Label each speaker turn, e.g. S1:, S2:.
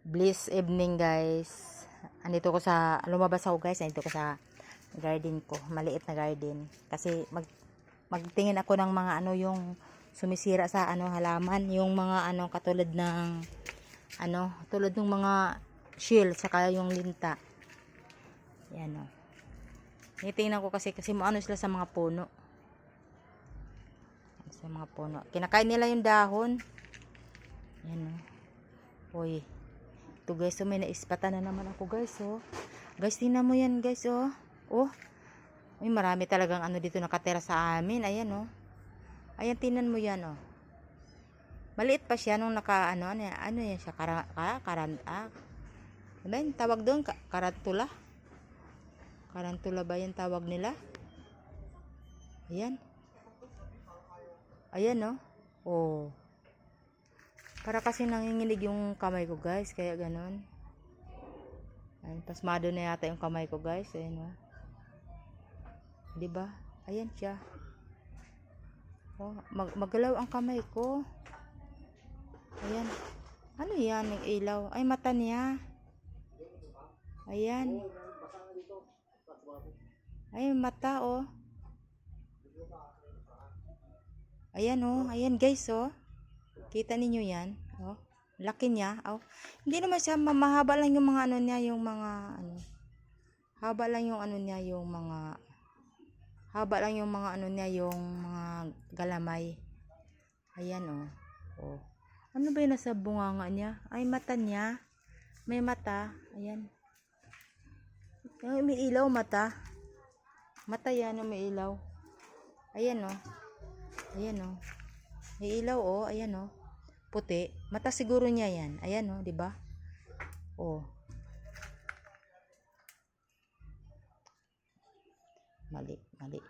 S1: Bliss evening guys. Andito ko sa, lumabas ako guys, andito ko sa garden ko. Maliit na garden. Kasi mag, magtingin ako ng mga ano yung sumisira sa ano halaman. Yung mga ano katulad ng ano, tulad ng mga shield saka yung linta. Yan o. Tinitingnan ko kasi kasi ano sila sa mga puno. Sa mga puno. Kinakain nila yung dahon. Yan o. Uy. Ito guys, oh, may naispatan na naman ako guys, oh. Guys, tingnan mo yan guys, oh. Oh. Uy, marami talagang ano dito nakatera sa amin. Ayan, oh. Ayan, tingnan mo yan, oh. Maliit pa siya nung naka, ano, ano, ano yan siya, kara, kara, karan, ah. Ano ba yung tawag doon? Ka- Karantula? Karantula ba yung tawag nila? Ayan. Ayan, oh. Oh. Para kasi nanginginig yung kamay ko, guys. Kaya ganun. Ayan, pasmado na yata yung kamay ko, guys. Ayan, oh. 'Di ba? Ayan siya. Oh, mag magalaw ang kamay ko. Ayan. Ano yan? Yung ilaw. Ay, mata niya. Ayan. Ay, mata, oh. Ayan, oh. Ayan, guys, oh. Kita ninyo yan? Oh. Laki niya. Oh. Hindi naman siya ma- mahaba lang yung mga ano niya, yung mga ano. Haba lang yung ano niya, yung mga haba lang yung mga ano niya, yung mga galamay. Ayan oh. Oh. Ano ba yung nasa bunganga niya? Ay mata niya. May mata. Ayan. Ay, may ilaw mata. Mata yan, oh, may ilaw. Ayan oh. Ayan oh. May ilaw oh, ayan oh. Puti. Mata siguro niya yan. Ayan oh, 'di ba? Oh. Mali, mali.